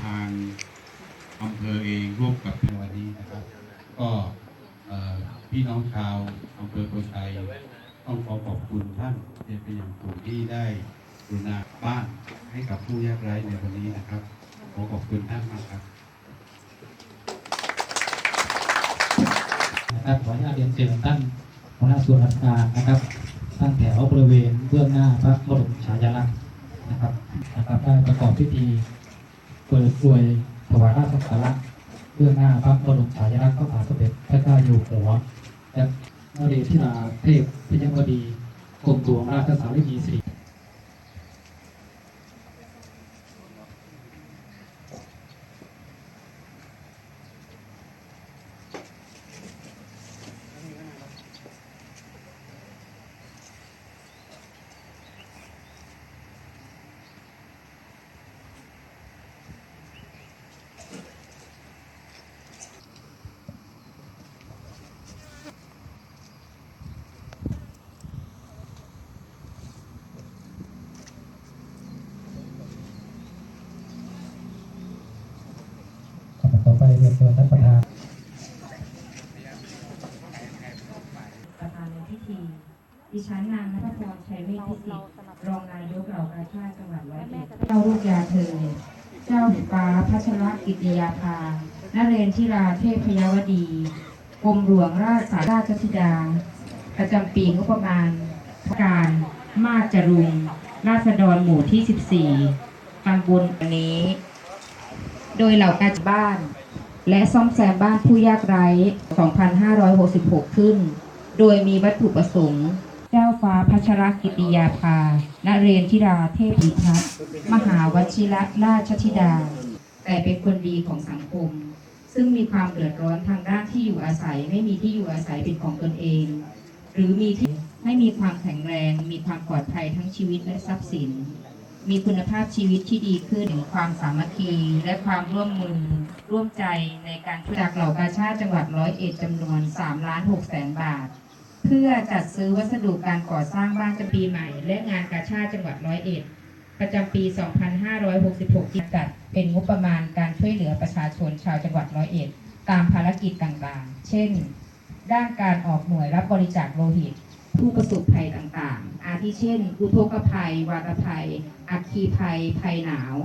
ทางอำเภอเองร่วมกับในวันนี้นะครับ ก็พี่น้องชาวอำเภอโพชัยต้องขอขอบคุณท่านเป็นอย่างสูงที่ได้กรุณาบ้านให้กับผู้ยากไร้ในวันนี้นะครับ ขอขอบคุณท่านมากครับนะครับขออนุญาตเรียนเชิญท่านหัวหน้าส่วนราชการนะครับตั้งแถวบริเวณเบื้องหน้าพระบรมฉายาลักษณ์นะครับนะครับได้ประกอบพิธี เปิดกลวยถวายราชสักการะเพื่อหน้าพระบรมฉายาลักษณ์พระบาทสมเด็จพระเจ้าอยู่หัวและนเรศธิราเทพพยวดีกรมหลวงราชสารีสี รียนเชิญท่านประธานประธานในพิธีดิฉันนางนัทพรชัยเวทพิสิทธิ์รองนายกเหล่ากาชาติจังหวัดร้อยเอ็ดเจ้าลูกยาเธอ เจ้าฟ้าพัชรกิติยาภานเรนทิราเทพยวดีกรมหลวงราชสาราชธิดา ประจำปีงบประมาณการมาจรุง ราษฎรหมู่ที่ 14ตำบลนี้ โดยเหล่ากาชาติบ้าน และซ่อมแซมบ้านผู้ยากไร้ 2566 ขึ้น โดยมีวัตถุประสงค์ เจ้าฟ้าพัชรกิติยาภานเรนทิราเทพอิทัศมหาวชิระราชธิดา แต่เป็นคนดีของสังคม ซึ่งมีความเดือดร้อนทางด้านที่อยู่อาศัย ไม่มีที่อยู่อาศัยเป็นของตนเอง หรือมีที่ไม่มีความแข็งแรง มีความปลอดภัยทั้งชีวิตและทรัพย์สิน มีคุณภาพชีวิตที่ดีขึ้นความสามัคคีและความร่วมมือ ร่วมใจในการจากเหล่ากาชาติจังหวัดร้อยเอ็ดจำนวน3ล้าน6แสนบาท เพื่อจัดซื้อวัสดุการก่อสร้างบ้านจะปีใหม่ และงานกาชาติจังหวัดร้อยเอ็ดประจำปี 2566ที่จัดเป็นงบประมาณการช่วยเหลือประชาชนชาวจังหวัดร้อยเอ็ดตามภารกิจต่างๆ เช่น ด้านการออกหน่วยรับบริจาคโลหิต ผู้ประสบภัยต่างๆ อาทิเช่น อุทกภัย วาตภัย อัคคีภัย ภัยหนาว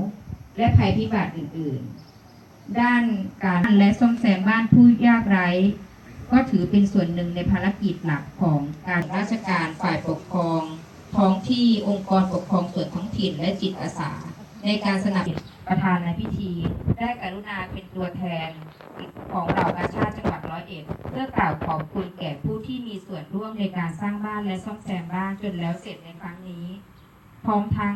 และภัยพิบัติอื่น ๆ ด้านการและซ่อมแซมบ้านผู้ยากไร้ ก็ถือเป็นส่วนหนึ่งในภารกิจหลักของการราชการฝ่ายปกครอง ท้องที่องค์กรปกครองส่วนท้องถิ่นและจิตอาสา ในการสนับสนุนประธานในพิธี ได้กรุณาเป็นตัวแทนของเหล่ากาชาติจังหวัดร้อยเอ็ดเพื่อกล่าวขอบคุณแก่ผู้ที่มีส่วนร่วมในการสร้างบ้านและซ่อมแซมบ้านจนแล้วเสร็จในครั้งนี้ พร้อมทั้ง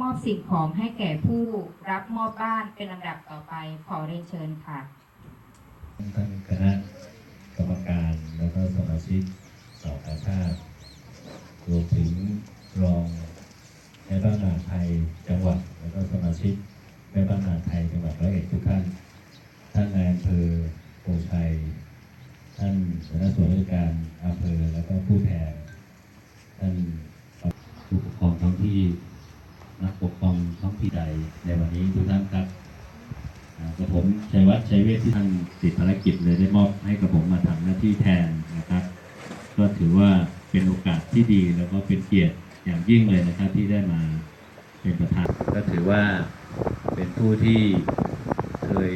มอบสิ่งของให้แก่ผู้รับมอบบ้านเป็นลำดับต่อไปขอเรียนเชิญค่ะท่านคณะกรรมการแล้วก็สมาชิกสองอาชาติรวมถึงรองแม่บ้านมหาไทยจังหวัด แล้วก็สมาชิกแม่บ้านมหาไทยจังหวัดร้อยเอ็ดทุกท่านท่านนายอำเภอโพชัย ท่านหัวหน้าส่วนราชการอำเภอแล้วก็ผู้แทน ท่านผู้ปกครองท้องที่นักปกครองท้องที่ใดในวันนี้ทุกท่านครับ อ่ากับผม ชัยวัฒน์ชัยเวทที่ท่านติดภารกิจเลยได้มอบให้กับผมมาทำหน้าที่แทนนะครับ ก็ถือว่าเป็นโอกาสที่ดีแล้วก็เป็นเกียรติอย่างยิ่งเลยนะครับที่ได้มาเป็นประธาน ก็ถือว่าเป็นผู้ที่เคย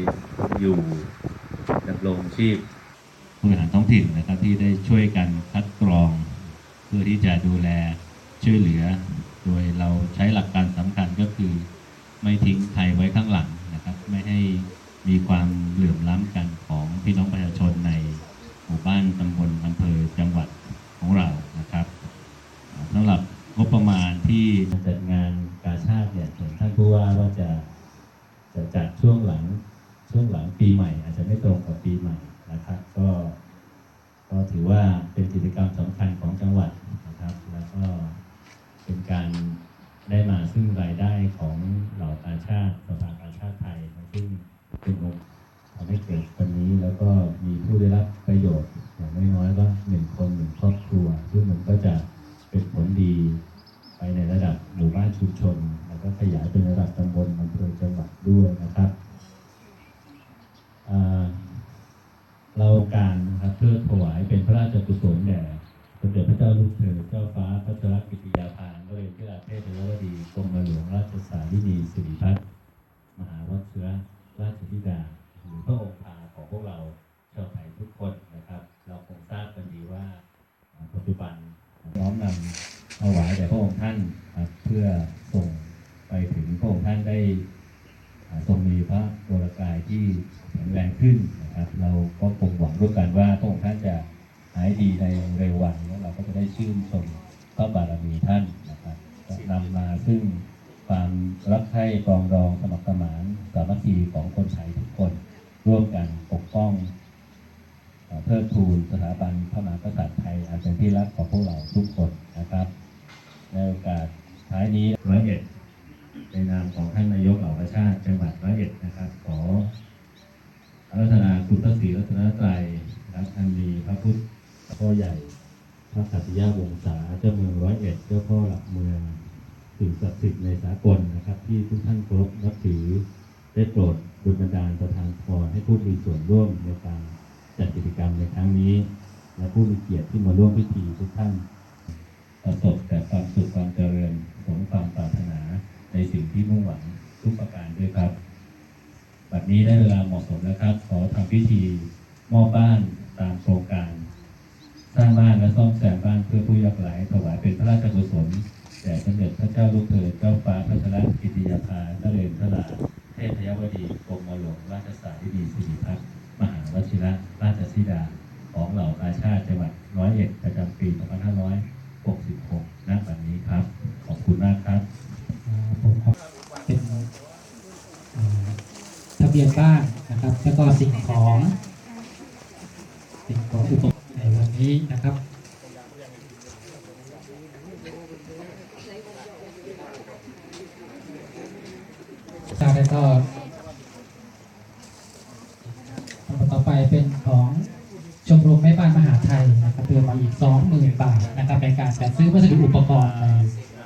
อยู่ดำรงชีพผู้บริหารท้องถิ่นนะครับที่ได้ช่วยกันคัดกรอง เพื่อที่จะดูแลช่วยเหลือ โดยเราใช้หลักการสำคัญก็คือ ไม่ทิ้งใครไว้ข้างหลังนะครับ ไม่ให้ มีความเหลื่อมล้ำกันของพี่น้องประชาชนในหมู่บ้านตำบลอำเภอจังหวัดของเรานะครับอ่าสำหรับงบประมาณที่จัดงานกาชาติเนี่ยเห็นท่านผู้ว่าว่าจะจะจัดช่วงหลังช่วงหลังปีใหม่ อาจจะไม่ตรงกับปีใหม่นะครับ ก็ก็ถือว่าเป็นกิจกรรมสำคัญของจังหวัดนะครับ แล้วก็เป็นการได้มาซึ่งรายได้ของเหล่ากาชาติสภากาชาติไทยซึ่ง เป็นองค์ทำให้เกิดวันนี้แล้วก็มีผู้ได้รับประโยชน์อย่างน้อยๆก็หนึ่งคนหนึ่งครอบครัว ซึ่งมันก็จะเป็นผลดีไปในระดับหมู่บ้านชุมชน แล้วก็ขยายเป็นระดับตำบลอำเภอจังหวัดด้วยนะครับอ่าเราการนะครับเพื่อถวายเป็นพระราชกุศลแด่สมเด็จพระเจ้าลูกเธอเจ้าฟ้าพัชรกิติยาภานเรนทิราเทพยวดีกรมหลวงราชสารินีสิริพัฒน์มหาวชิรราชธิดา หรือพระองค์พาของพวกเราชาวไทยทุกคนนะครับ เราคงทราบกันดีว่าอ่าปัจจุบันน้อมนำถวายแด่พระองค์ท่านครับ เพื่อส่งไปถึงพระองค์ท่านได้ทรงมีพระวรกายที่แข็งแรงขึ้นนะครับ เราก็คงหวังร่วมกันว่าพระองค์ท่านจะหายดีในเร็ววันแล้วเราก็จะได้ชื่นชมพระบารมีท่านนะครับนำมาซึ่งความรักใคร่ปรองดองสมัครสมานสามัคคีของคนไทยทุกคนร่วมกันปกป้องเอ่อทูนสถาบันพระมหากษัตริย์ไทยอันเป็นที่รักของพวกเราทุก ผู้มีเกียรติที่มาร่วมพิธีทุกท่านประสบแต่ความสุขความเจริญสมความปรารถนาในสิ่งที่มุ่งหวังทุกประการด้วยครับบัดนี้ได้เวลาเหมาะสมแล้วครับ ขอทำพิธีมอบบ้านตามโครงการ สร้างบ้านและซ่อมแซมบ้านเพื่อผู้ยากไร้ถวายเป็นพระราชกุศลแด่สมเด็จพระเจ้าลูกเธอเจ้าฟ้าพัชรกิติยาภานเรนทราเทพยวดีกรมหลวงราชสารินีสิริพัฒน์มหาวชิระราชธิดา ชาติจังหวัดร้อยเอ็ดประจำปี2566ณวันนี้ครับ ขอบคุณมากครับผมขอเป็นทะเบียนบ้านนะครับ แล้วก็สิ่งของสิ่งของอุปกรณ์ในวันนี้นะครับจากนั้นก็ต่อไปเป็นของ อีก20,000บาทนะครับในการจัดซื้อวัสดุอุปกรณ์ใน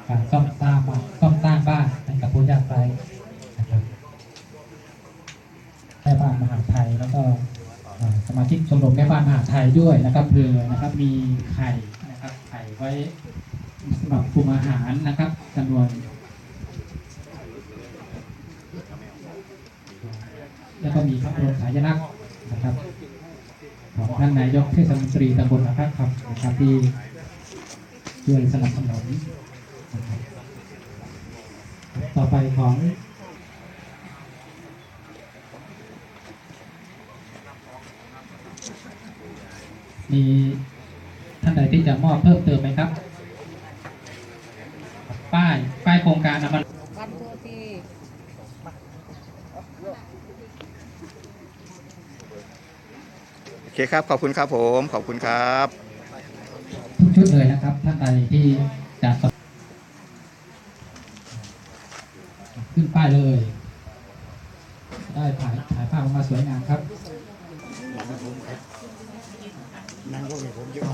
การซ่อมสร้างบ้านซ่อมสร้างบ้านให้กับผู้ยากไร้นะครับแม่บ้านมหาไทยแล้วก็สมาชิกชมรมแม่บ้านมหาไทยด้วยนะครับเพื่อนะครับมีไข่นะครับไข่ไว้สำหรับปรุงอาหารนะครับจำนวนแล้วก็มีพระบรมฉายาลักษณ์นะครับ ของท่านนายกเทศมนตรีตำบลอาคักคำนะครับที่ช่วยสนับสนุนต่อไปของมีท่านใดที่จะมอบเพิ่มเติมไหมครับ ป้าย ป้ายโครงการอมรวันทั่วที่ โอ เคครับ ขอบคุณครับผม ขอบคุณครับทุกชุดเลยนะครับ ท่านใดที่จะสขึ้นป้ายเลย ได้ถ่ายถ่ายภาพออกมาสวยงามครับ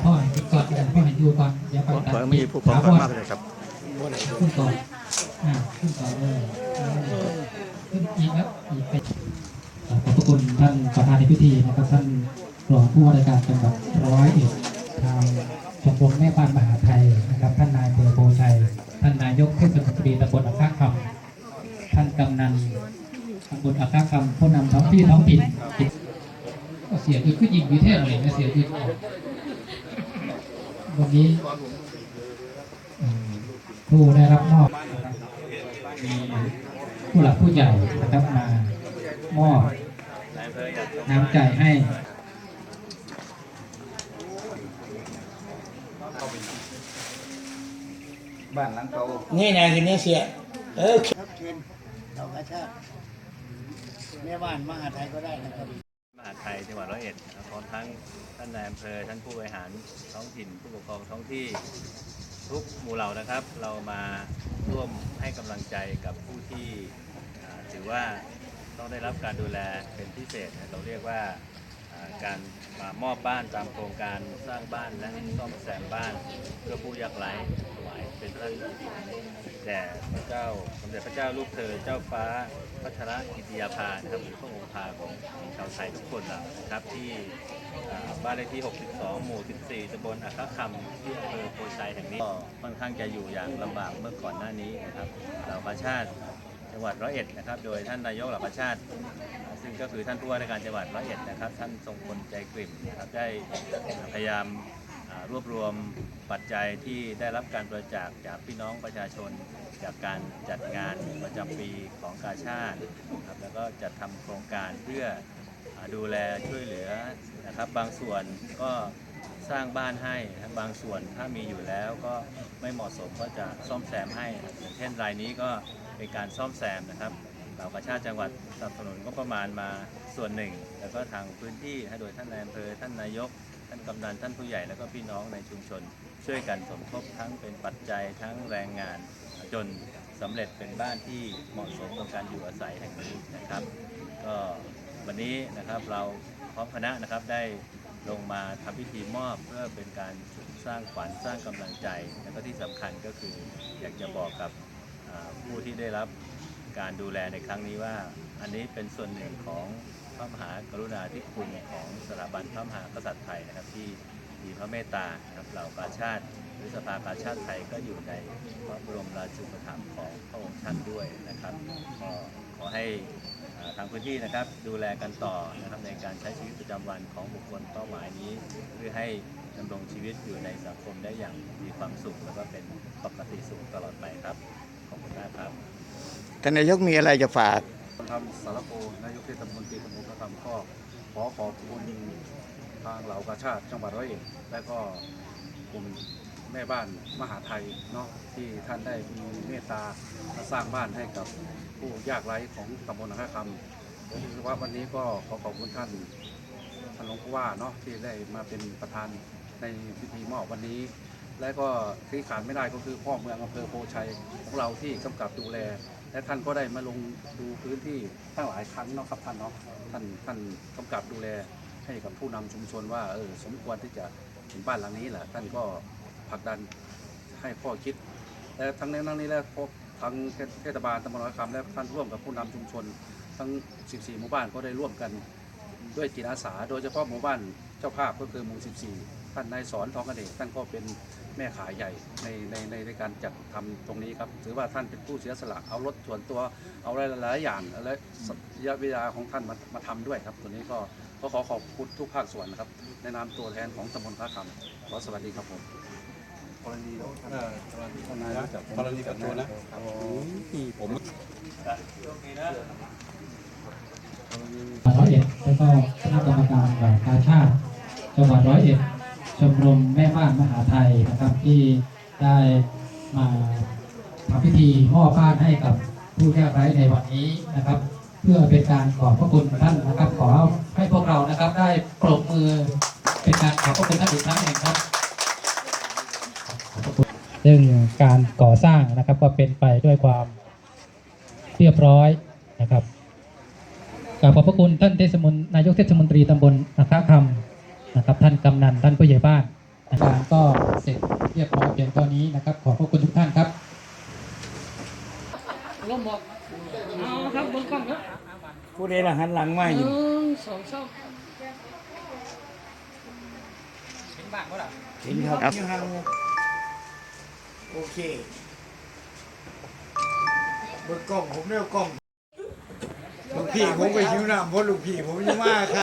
พ่อเห็นก่อนเดี๋ยวพ่อเห็นดูก่อนเดี๋ยวไปตัดขอมีผู้พร้อมถามมากเลยครับขึ้นก่อนอ่าขึ้นก่อนเลยขึ้นอีกครับอีกไปขอบพระคุณท่านประธานในพิธีนะครับท่านรอง ผู้ว่าราชการจังหวัดร้อยเอ็ดทางชมรมแม่บ้านมหาไทยนะครับ ท่านนายเบอโพชัย ท่านนายกเทศมนตรีตำบลอาคาคำท่านกำนันตำบลอาคาคำผู้นำท้องที่ท้องถิ่นก็เสียคือขึ้นยิงวิเทศเลยนะเสียคือวันนี้ผู้ได้รับมอบนะครับมีผู้หลักผู้ใหญ่นะครับมามอบน้ำใจให้ นี่ไงคือเนี่ยเสียเออครับเชิญเหล่ากาชาติแม่บ้านมหาไทยก็ได้นะครับมหาดไทยจังหวัดร้อยเอ็ดนะครับพร้อมทั้งท่านนายอำเภอท่านผู้บริหารท้องถิ่นผู้ปกครองท้องที่ทุกหมู่เหล่านะครับ เรามาร่วมให้กำลังใจกับผู้ที่อ่าถือว่าต้องได้รับการดูแลเป็นพิเศษนะเราเรียกว่าอ่าการมามอบบ้านตามโครงการสร้างบ้านและซ่อมแซมบ้านเพื่อผู้ยากไร้ถวาย เป็นพระแด่พระเจ้าสมเด็จพระเจ้าลูกเธอเจ้าฟ้าพัชรกิติยาภานะครับหรือพระองค์พาของชาวไทยทุกคนนะครับที่บ้านเลขที่ 62 หมู่ 14ตำบลอัคคำที่อำเภอโพชัยแห่งนี้ก็ค่อนข้างจะอยู่อย่างลำบากเมื่อก่อนหน้านี้นะครับเหล่าประชาติจังหวัดร้อยเอ็ดนะครับ โดยท่านนายกเหล่าประชาติซึ่งก็คือท่านผู้ว่าราชการจังหวัดร้อยเอ็ดนะครับ ท่านทรงพลใจกลิ่มนะครับได้พยายาม รวบรวมปัจจัยที่ได้รับการบริจาคจากพี่น้องประชาชน จากการจัดงานประจำปีของกาชาติครับแล้วก็จัดทำโครงการเพื่ออดูแลช่วยเหลือนะครับบางส่วนก็สร้างบ้านให้บางส่วนถ้ามีอยู่แล้วก็ไม่เหมาะสมก็จะซ่อมแซมให้อย่างเช่นรายนี้ก็เป็นการซ่อมแซมนะครับเราประชาติจังหวัดสนับสนุนก็ประมาณมาส่วนหนึ่ง แล้วก็ทางพื้นที่โดยท่านนายอำเภอท่านนายก ท่านกำนันท่านผู้ใหญ่แล้วก็พี่น้องในชุมชน ช่วยกันสมทบทั้งเป็นปัจจัยทั้งแรงงาน จนสำเร็จเป็นบ้านที่เหมาะสมกับการอยู่อาศัยแห่งนี้นะครับ ก็วันนี้นะครับเราพร้อมคณะนะครับได้ลงมาทำพิธีมอบเพื่อเป็นการสร้างขวัญสร้างกำลังใจ แล้วก็ที่สำคัญก็คืออยากจะบอกกับผู้ที่ได้รับการดูแลในครั้งนี้ว่า อันนี้เป็นส่วนหนึ่งของ พระมหากรุณาธิคุณของสถาบันพระมหากษัตริย์ไทยนะครับที่มีพระเมตตาครับเหล่ากาชาติหรือสภากาชาติไทยก็อยู่ในพระบรมราชูปถัมภ์ของพระองค์ท่านด้วยนะครับก็ขอให้ทางพื้นที่นะครับดูแลกันต่อนะครับในการใช้ชีวิตประจำวันของบุคคลเป้าหมายนี้ เพื่อให้ดำรงชีวิตอยู่ในสังคมได้อย่างมีความสุข แล้วก็เป็นปกติสุขตลอดไปครับ ขอบคุณมากครับท่านนายกมีอะไรจะฝาก ทำสารโพนายกเทศมนตรีตำบลพระธรรมก็ขอขอบคุณทางเหล่ากาชาติจังหวัดร้อยเอ็ดและก็กลุ่มแม่บ้านมหาไทยเนาะที่ท่านได้มีเมตตาสร้างบ้านให้กับผู้ยากไร้ของตำบลนาคำผมคิดว่าวันนี้ก็ขอขอบคุณท่านท่านหลวงผู้ว่าเนาะที่ได้มาเป็นประธานในพิธีมอบวันนี้ และก็ที่ขาดไม่ได้ก็คือพ่อเมืองอำเภอโพชัยของเราที่กำกับดูแล และท่านก็ได้มาลงดูพื้นที่ตั้งหลายครั้งเนาะครับท่านเนาะท่านท่านกำกับดูแลให้กับผู้นำชุมชนว่าเออสมควรที่จะเห็นบ้านหลังนี้แหละท่านก็ผลักดันให้ข้อคิด และทั้งนี้ทั้งนี้แล้วพบทางเทศบาลตำบลร้อยคำและท่านร่วมกับผู้นำชุมชน ทั้ง 14 หมู่บ้านก็ได้ร่วมกันด้วยจิตอาสา โดยเฉพาะหมู่บ้านเจ้าภาพก็คือหมู่ 14 ท่านนายสอนทองกระเดชท่านก็เป็นแม่ขายใหญ่ในในในในการจัดทำตรงนี้ครับถือว่าท่านเป็นผู้เสียสละเอารถส่วนตัวเอาอะไรหลายๆอย่างและระยะเวลาของท่านมามาทำด้วยครับ ตัวนี้ก็ก็ขอขอบคุณทุกภาคส่วนนะครับในนามตัวแทนของตำบลพระคำขอสวัสดีครับผมกรณีกรณีทนายจับกรณีกับตัวนะผมร้อยเอ็ดแล้วก็คณะกรรมการเหล่ากาชาติจังหวัดร้อยเอ็ด ชมรมแม่บ้านมหาไทยนะครับที่ได้มาทำพิธีมอบบ้านให้กับผู้ยากไร้ในวันนี้นะครับ เพื่อเป็นการขอบพระคุณท่านนะครับ ขอให้พวกเรานะครับได้ปรบมือเป็นการขอบพระคุณท่านอีกครั้งหนึ่งครับซึ่งการก่อสร้างนะครับก็เป็นไปด้วยความเรียบร้อยนะครับกราบขอบพระคุณท่านเทศมนนายกเทศมนตรีตำบลนาคาคำ นะครับท่านกำนันท่านผู้ใหญ่บ้านอาการก็เสร็จเรียบร้อยเพียงเท่านี้นะครับ ขอบพระคุณทุกท่านครับผู้ใดล่ะหันหลังมาอยู่เห็นครับครับยังหันโอเคเบอร์กล้องผมเรียกกล้องลูกพี่ผมไปหิวน้ำเพราะลูกพี่ผมยังมาครับ